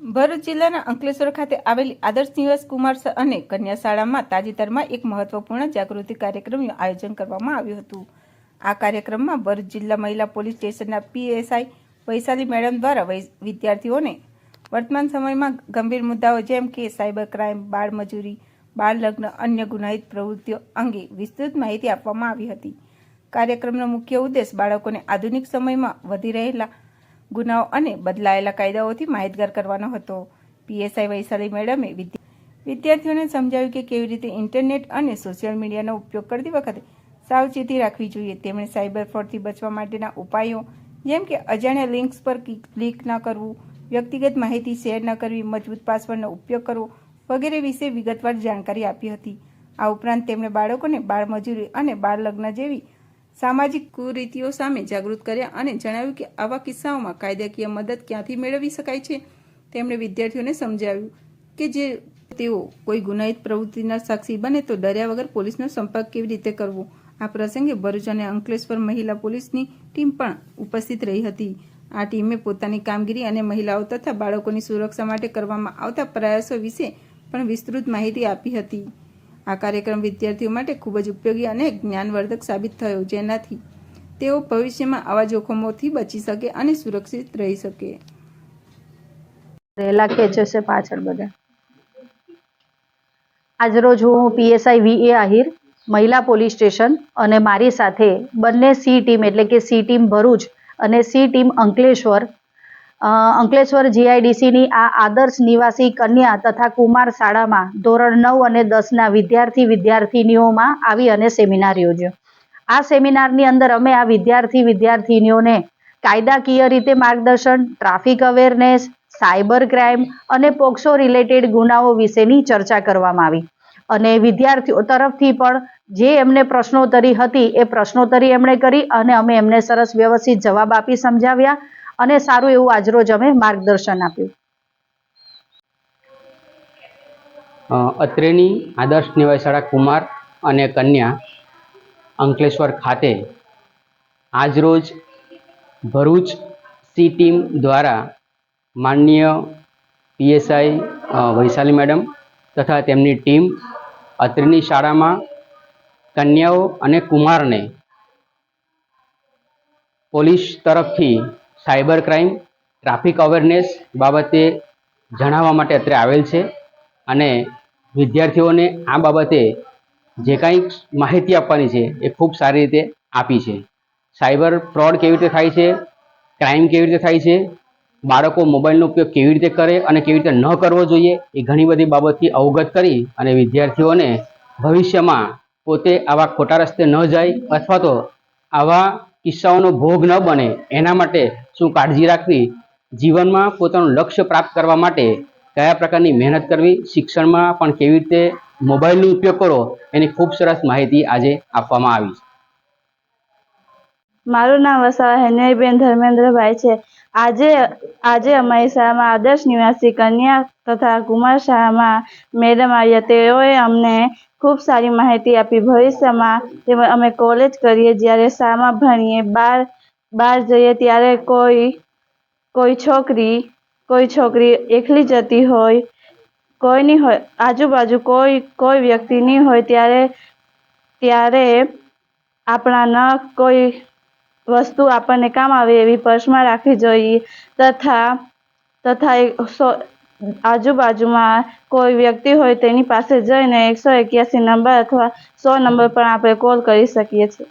ભરૂચ જિલ્લાના અંકલેશ્વર ખાતે આવેલી આદર્શ નિવાસ કુમાર અને કન્યા શાળામાં તાજેતરમાં એક મહત્વપૂર્ણ જાગૃતિ કાર્યક્રમનું આયોજન કરવામાં આવ્યું હતું. આ કાર્યક્રમમાં ભરૂચ જિલ્લા મહિલા પોલીસ સ્ટેશનના પીએસઆઈ વૈશાલી મેડમ દ્વારા વિદ્યાર્થીઓને વર્તમાન સમયમાં ગંભીર મુદ્દાઓ જેમ કે સાયબર ક્રાઇમ, બાળ મજૂરી, બાળ લગ્ન, અન્ય ગુનાહિત પ્રવૃત્તિઓ અંગે વિસ્તૃત માહિતી આપવામાં આવી હતી. કાર્યક્રમનો મુખ્ય ઉદ્દેશ બાળકોને આધુનિક સમયમાં વધી રહેલા ગુનાઓ અને બદલાયેલા કાયદાઓથી માહિતગાર કરવાનો હતો. પીએસઆઈ વૈશાલી મેડમે વિદ્યા- વિદ્યાર્થીઓને સમજાવ્યું કે કેવી રીતે ઇન્ટરનેટ અને સોશિયલ મીડિયાનો ઉપયોગ કરતી વખતે સાવચેતી રાખવી જોઈએ. તેમણે સાયબર ફ્રોડથી બચવા માટેના ઉપાયો જેમ કે અજાણ્યા લિંક્સ પર ક્લિક- ન કરવું, વ્યક્તિગત માહિતી શેર ન કરવી, મજબૂત પાસવર્ડનો ઉપયોગ કરવો વગેરે વિશે વિગતવાર જાણકારી આપી હતી. આ ઉપરાંત તેમણે બાળકોને બાળમજૂરી અને બાળ લગ્ન જેવી સામાજિક કુરીતિઓ સામે જાગૃત કર્યા અને જણાવ્યું કે આવા કિસ્સાઓમાં કાયદાકીય મદદ ક્યાંથી મેળવી શકાય છે, તેમણે વિદ્યાર્થીઓને સમજાવ્યું કે જે તેઓ કોઈ ગુનાહિત પ્રવૃત્તિના સાક્ષી બને તો ડર્યા વગર પોલીસનો સંપર્ક કેવી રીતે કરવો? આ પ્રસંગે ભરૂચ અને અંકલેશ્વર મહિલા પોલીસની ટીમ પણ ઉપસ્થિત રહી હતી. આ ટીમે પોતાની કામગીરી અને મહિલાઓ તથા બાળકોની સુરક્ષા માટે કરવામાં આવતા પ્રયાસો વિશે પણ વિસ્તૃત માહિતી આપી હતી. આ કાર્યક્રમ વિદ્યાર્થીઓ માટે ખૂબ જ ઉપયોગી અને જ્ઞાનવર્ધક સાબિત થયો. જેનાથી તેઓ ભવિષ્યમાં આવા જોખમોથી બચી શકે અને સુરક્ષિત રહી શકે. રહેલા ખેંચે છે પાછળ બધા. આજરોજ હું પીએસઆઈ વી એ આહિર, મહિલા પોલીસ સ્ટેશન અને મારી સાથે બંને સી ટીમ એટલે કે સી ટીમ ભરૂચ અને સી ટીમ અંકલેશ્વર અંકલેશ્વર જીઆઈડીસીની આ આદર્શ નિવાસી કન્યા તથા કુમાર શાળામાં ધોરણ નવ અને દસના વિદ્યાર્થી વિદ્યાર્થિનીઓમાં આવી અને સેમિનાર યોજ્યો. આ સેમિનારની અંદર અમે આ વિદ્યાર્થી વિદ્યાર્થિનીઓને કાયદાકીય રીતે માર્ગદર્શન, ટ્રાફિક અવેરનેસ, સાયબર ક્રાઇમ અને પોક્સો રિલેટેડ ગુનાઓ વિશેની ચર્ચા કરવામાં આવી. અને વિદ્યાર્થીઓ તરફથી પણ જે એમને પ્રશ્નોત્તરી હતી એ પ્રશ્નોત્તરી એમણે કરી અને અમે એમને સરસ વ્યવસ્થિત જવાબ આપી સમજાવ્યા. અને સારું એવું આજરોજ અમે માર્ગદર્શન આપ્યું. અત્રેની આદર્શ નિવાસી શાળા કુમાર અને કન્યા અંકલેશ્વર ખાતે આજરોજ ભરૂચ સી ટીમ દ્વારા માનનીય પીએસઆઈ વૈશાલી મેડમ તથા તેમની ટીમ અત્રેની શાળામાં કન્યાઓ અને કુમારને પોલીસ તરફથી સાયબર ક્રાઇમ, ટ્રાફિક અવેરનેસ બાબતે જણાવવા માટે અત્રે આવેલ છે અને વિદ્યાર્થીઓને આ બાબતે જે કાંઈ માહિતી આપવાની છે એ ખૂબ સારી રીતે આપી છે. સાયબર ફ્રોડ કેવી રીતે થાય છે, ક્રાઇમ કેવી રીતે થાય છે, બાળકો મોબાઈલનો ઉપયોગ કેવી રીતે કરે અને કેવી રીતે ન કરવો જોઈએ એ ઘણી બધી બાબતથી અવગત કરી અને વિદ્યાર્થીઓને ભવિષ્યમાં પોતે આવા ખોટા રસ્તે ન જાય અથવા તો આવા કિસ્સાઓનો ભોગ ન બને. એના માટે શું કાળજી રાખવી? જીવનમાં પોતાનું લક્ષ્ય પ્રાપ્ત કરવા માટે કયા પ્રકારની મહેનત કરવી? શિક્ષણમાં પણ કેવી રીતે મોબાઈલનો ઉપયોગ કરવો? એની ખૂબ સરસ માહિતી આજે આપવામાં આવી છે. મારું નામ વસાવા હેનરીબેન ધર્મેન્દ્રભાઈ છે. આજે આજે અમારી શાળામાં આદર્શ નિવાસી કન્યા તથા કુમાર શાળામાં મેડમ આવ્યા. તેઓએ અમને ખૂબ સારી માહિતી આપી. ભવિષ્યમાં તેમજ અમે કોલેજ કરીએ, જ્યારે શામાં ભણીએ બહાર બહાર જઈએ ત્યારે કોઈ કોઈ છોકરી કોઈ છોકરી એકલી જતી હોય, કોઈ નહીં હોય, આજુબાજુ કોઈ કોઈ વ્યક્તિ નહીં હોય ત્યારે ત્યારે આપણા ન કોઈ વસ્તુ આપણને કામ આવે એવી પર્સમાં રાખવી જોઈએ. તથા તથા એ સો આજુબાજુમાં કોઈ વ્યક્તિ હોય તેની પાસે જઈને એકસો એક્યાસી નંબર અથવા સો નંબર પર આપણે કોલ કરી શકીએ છીએ.